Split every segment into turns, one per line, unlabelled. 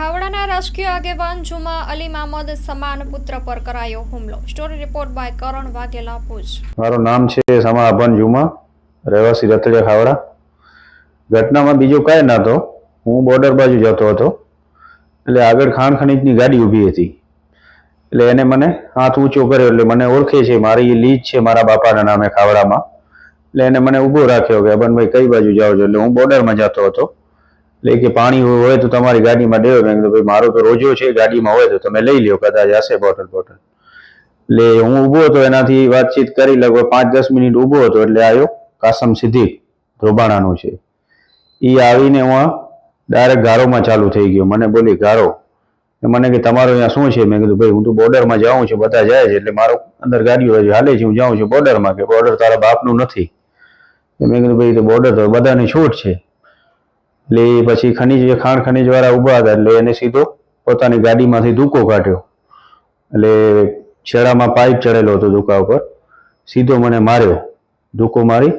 ખાવડાના રાજકીય આગેવાન જુમા અલી મામદ સમાન પુત્ર પર કરાયો હુમલો. Story report by Karan Vaghela Bhuj.
મારું નામ છે સમા અભન જુમા, રહેવાસી રતડિયા ખાવડા. ઘટનામાં બીજો કાંઈ નહોતો હું બોર્ડર બાજુ જતો હતો. એટલે આગળ ખાણ ખનીજની ગાડી ઊભી હતી. એટલે એને મને હાથ ઊંચો કર્યો, એટલે મને ઓળખે છે, મારી લીજ છે મારા બાપાના નામે ખાવડામાં. એટલે એને મને ઊભો રાખ્યો કે અબનભાઈ કઈ બાજુ જાઓ છો? એટલે હું બોર્ડરમાં જતો હતો. એટલે કે પાણી હોય તો તમારી ગાડીમાં દેવો મેં કીધું, ભાઈ, મારો તો રોજો છે, ગાડીમાં હોય તો તમે લઈ લ્યો, કદાચ હશે બોટલ બોટલ. એટલે હું ઊભો હતો, એનાથી વાતચીત કરી લગભગ પાંચ દસ મિનિટ ઊભો હતો, એટલે આવ્યો કાસમ સિદ્દીક ધ્રોબાણાનો છે. એ આવીને હું ડાયરેક્ટ ગારોમાં ચાલુ થઈ ગયો. મને બોલી, ગારો. મને કે, તમારો અહીંયા શું છે? મેં કીધું, ભાઈ, હું તો બોર્ડરમાં જાઉં છું, બધા જાય છે, એટલે મારો અંદર ગાડીઓ હાલે છે, હું જાઉં છું બોર્ડરમાં, કે બોર્ડર તારા બાપનું નથી. મેં કીધું, ભાઈ તો બોર્ડર તો બધાની છૂટ છે. એટલે પછી ખનીજ, ખાણ ખનીજ વાળા ઊભા હતા એટલે એને સીધો પોતાની ગાડીમાંથી ધૂકો કાઢ્યો. એટલે છેડામાં પાઇપ ચડેલો હતો ધૂકા ઉપર. સીધો મને માર્યો, ધૂકો મારી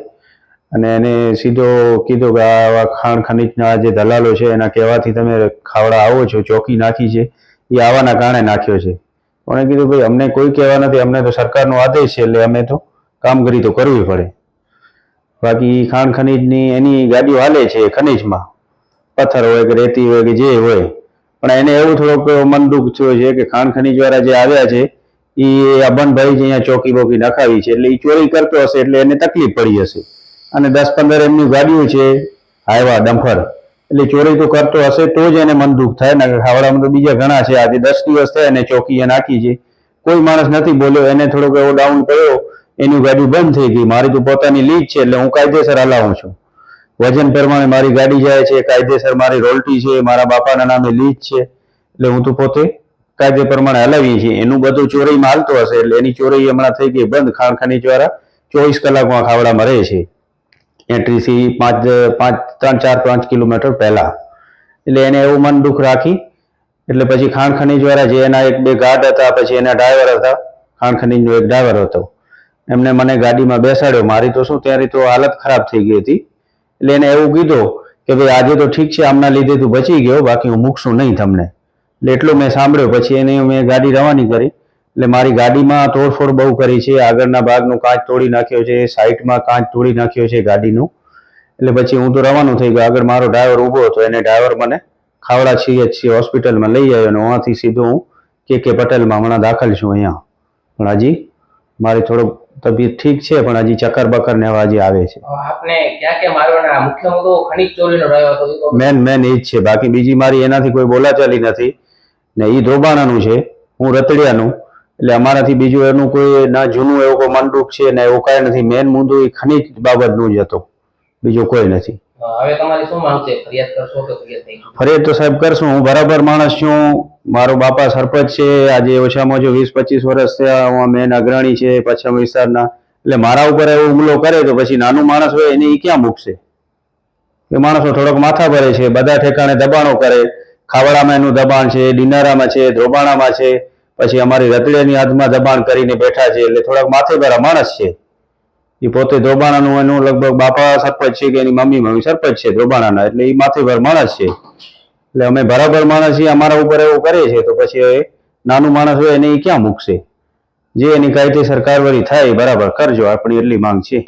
અને એને સીધો કીધું કે આવા ખાણ ખનીજના જે દલાલો છે એના કહેવાથી તમે ખાવડા આવો છો, ચોકી નાખી છે, એ આવાના કારણે નાખ્યો છે. પણ કીધું, ભાઈ, અમને કોઈ કહેવા નથી, અમને તો સરકારનો આદેશ છે, એટલે અમે તો કામગીરી તો કરવી પડે. બાકી ખાણ ખનીજની એની ગાડીઓ હાલે છે ખનીજમાં. પથ્થર હોય કે રેતી હોય કે જે હોય. પણ એને એવું થોડોક મન દુઃખ થયું છે કે ખાણ ખનીજ વાળા જે આવ્યા છે એ અબનભાઈ જે અહીંયા ચોકી બોકી નખાવી છે, એટલે એ ચોરી કરતો હશે એટલે એને તકલીફ પડી હશે. અને દસ પંદર એમની ગાડીઓ છે, હાઈવા ડમ્ફર એટલે ચોરી તો કરતો હશે તો જ એને મન દુઃખ થાય ને ખાવડામાં તો બીજા ઘણા છે, આજે દસ દિવસ થયા એને ચોકી એ નાખી છે. કોઈ માણસ નથી બોલ્યો, એને થોડોક એવો ડાઉન કર્યો, એની ગાડી બંધ થઈ ગઈ, મારી તો પોતાની લીજ છે, એટલે હું કાયદેસર હલાવું છું. વજન પ્રમાણે મારી ગાડી જાય છે, કાયદેસર મારી રોલટી છે, મારા બાપાના નામે લીજ છે, એટલે હું તો પોતે કાયદે પ્રમાણે હલાવીએ છીએ. એનું બધું ચોરીમાં હાલતો હશે, એટલે એની ચોરી હમણાં થઈ ગઈ બંધ. ખાણ દ્વારા ચોવીસ કલાકમાં ખાવડામાં રહે છે. એન્ટ્રીથી પાંચ પાંચ, ત્રણ, ચાર, પાંચ કિલોમીટર પહેલા. એટલે એને એવું મન દુઃખ રાખી, એટલે પછી ખાણ ખનીજ વાળા જે એના એક બે ગાર્ડ હતા, પછી એના ડ્રાઈવર હતા, ખાણ ખનીજનો એક ડ્રાઈવર હતો. એમને મને ગાડીમાં બેસાડ્યો. મારી તો શું ત્યારે તો હાલત ખરાબ થઈ ગઈ હતી. એટલે એને એવું કીધું કે ભાઈ, આજે તો ઠીક છે, આમના લીધે તું બચી ગયો, બાકી હું મૂકશું નહીં તમને. એટલે એટલું મેં સાંભળ્યો. પછી એને મેં ગાડી રવાની કરી. એટલે મારી ગાડીમાં તોડફોડ બહુ કરી છે. આગળના ભાગનું કાચ તોડી નાખ્યો છે, સાઈડમાં કાચ તોડી નાખ્યો છે ગાડીનું. એટલે પછી હું તો રવાનું થઈ ગયો. આગળ મારો ડ્રાઈવર ઊભો હતો. એને ડ્રાઈવર મને ખાવડા છીએ હોસ્પિટલમાં લઈ આવ્યો અને ત્યાંથી સીધો હું કે કે પટેલમાં હમણાં દાખલ છું અહીંયા. પણ હજી, મારે થોડોક તબિયત ઠીક છે પણ હજી ચક્કર બકર ને હજી આવે છે.
આપને ક્યાં ક્યાં મારવાના મુખ્ય મુદ્દો ખનીજ ચોરીનો રહ્યો હતો
મેન મેન એ જ છે. બાકી બીજી મારી એનાથી કોઈ બોલાચાલી નથી. ને એ ધ્રોબાણાનું છે. હું રતડિયાનું. એટલે અમારાથી બીજું એનું કોઈ ના જૂનું એવું કોઈ મનદુખ છે ને એવું કાંઈ નથી. મેન મુદ્દો એ ખનીજ બાબતનું જ હતો. બીજું કોઈ નથી.
હવે તમારી શું માંગ છે? ફરિયાદ કરશો કે ફરિયાદ નહીં?
ફરિયાદ તો સાહેબ કરશું. હું બરાબર માણસ છું. મારો બાપા સરપંચ છે, આજે ઓછામાં ઓછું વીસ પચીસ વર્ષ થયા મેન અગ્રણી છે, પશ્ચિમ વિસ્તારના. એટલે મારા ઉપર એવો હુમલો કરે તો પછી નાનું માણસ હોય એને એ ક્યાં મૂકશે? એ માણસો થોડોક માથા ભરે છે, બધા ઠેકાણે દબાણો કરે. ખાવડામાં એનું દબાણ છે, ડિનારામાં છે, ધ્રોબાણામાં છે. પછી અમારી રતડિયાની હાથમાં દબાણ કરીને બેઠા છે, એટલે થોડાક માથે ભરા માણસ છે. એ પોતે ધ્રોબાણાનું એનું લગભગ બાપા સરપંચ છે કે એની મમ્મી મમ્મી સરપંચ છે ધ્રોબાણાના, એટલે એ માથે ભર માણસ છે. એટલે અમે બરાબર માણસ એ અમારા ઉપર એવું કરે છે તો પછી નાનું માણસ હોય એને એ ક્યાં મૂકશે? જે એની કાયદેસર વળી થાય બરાબર કરજો, આપણી એટલી માંગ છે.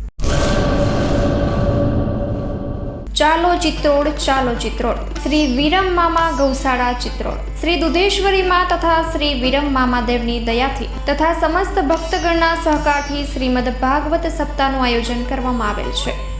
ચાલો ચિત્રોડ ચાલો ચિત્રોડ. શ્રી વિરમ મામા ગૌશાળા ચિત્રોડ. શ્રી દુધેશ્વરી માં તથા શ્રી વિરમ મામાદેવની દયાથી તથા સમસ્ત ભક્તગણના સહકારથી શ્રીમદ ભાગવત સપ્તાહનું આયોજન કરવામાં આવેલ છે.